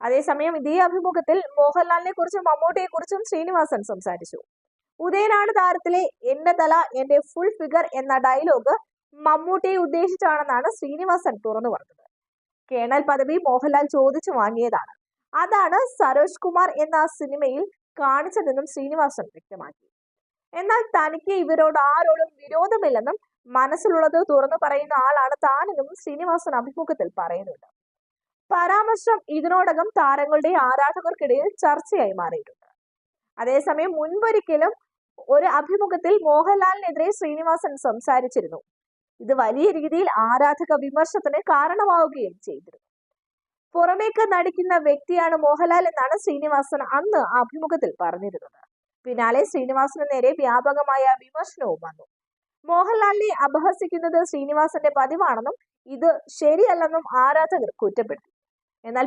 അതേസമയം ഇതേ അഭിമുഖത്തിൽ മോഹൻലാലിനെ കുറിച്ചും മമ്മൂട്ടിയെ കുറിച്ചും ശ്രീനിവാസൻ സംസാരിച്ചു. ഉദയനാട് താരത്തിലെ എന്റെ തല എന്റെ ഫുൾ ഫിഗർ എന്ന ഡയലോഗ് മമ്മൂട്ടിയെ ഉദ്ദേശിച്ചാണെന്നാണ് ശ്രീനിവാസൻ തുറന്നു പറഞ്ഞത്. കേണൽ പദവി മോഹൻലാൽ ചോദിച്ചു വാങ്ങിയതാണ്. അതാണ് സരോജ് കുമാർ എന്ന സിനിമയിൽ കാണിച്ചതെന്നും ശ്രീനിവാസൻ വ്യക്തമാക്കി. എന്നാൽ തനിക്ക് ഇവരോട് ആരോടും വിരോധമില്ലെന്നും മനസ്സിലുള്ളത് തുറന്നു പറയുന്ന ആളാണ് താനെന്നും ശ്രീനിവാസൻ അഭിമുഖത്തിൽ പറയുന്നുണ്ട്. പരാമർശം ഇതിനോടകം താരങ്ങളുടെ ആരാധകർക്കിടയിൽ ചർച്ചയായി മാറിയിട്ടുണ്ട്. അതേസമയം മുൻപൊരിക്കലും ഒരു അഭിമുഖത്തിൽ മോഹൻലാലിനെതിരെ ശ്രീനിവാസൻ സംസാരിച്ചിരുന്നു. ഇത് വലിയ രീതിയിൽ ആരാധക വിമർശത്തിന് കാരണമാവുകയും ചെയ്തിരുന്നു. പുറമേക്ക് നടിക്കുന്ന വ്യക്തിയാണ് മോഹൻലാൽ എന്നാണ് ശ്രീനിവാസൻ അന്ന് അഭിമുഖത്തിൽ പറഞ്ഞിരുന്നത്. പിന്നാലെ ശ്രീനിവാസന് നേരെ വ്യാപകമായ വിമർശനവും വന്നു. മോഹൻലാലിനെ അപഹസിക്കുന്നത് ശ്രീനിവാസന്റെ പതിവാണെന്നും ഇത് ശരിയല്ലെന്നും ആരാധകർ കുറ്റപ്പെടുത്തി. എന്നാൽ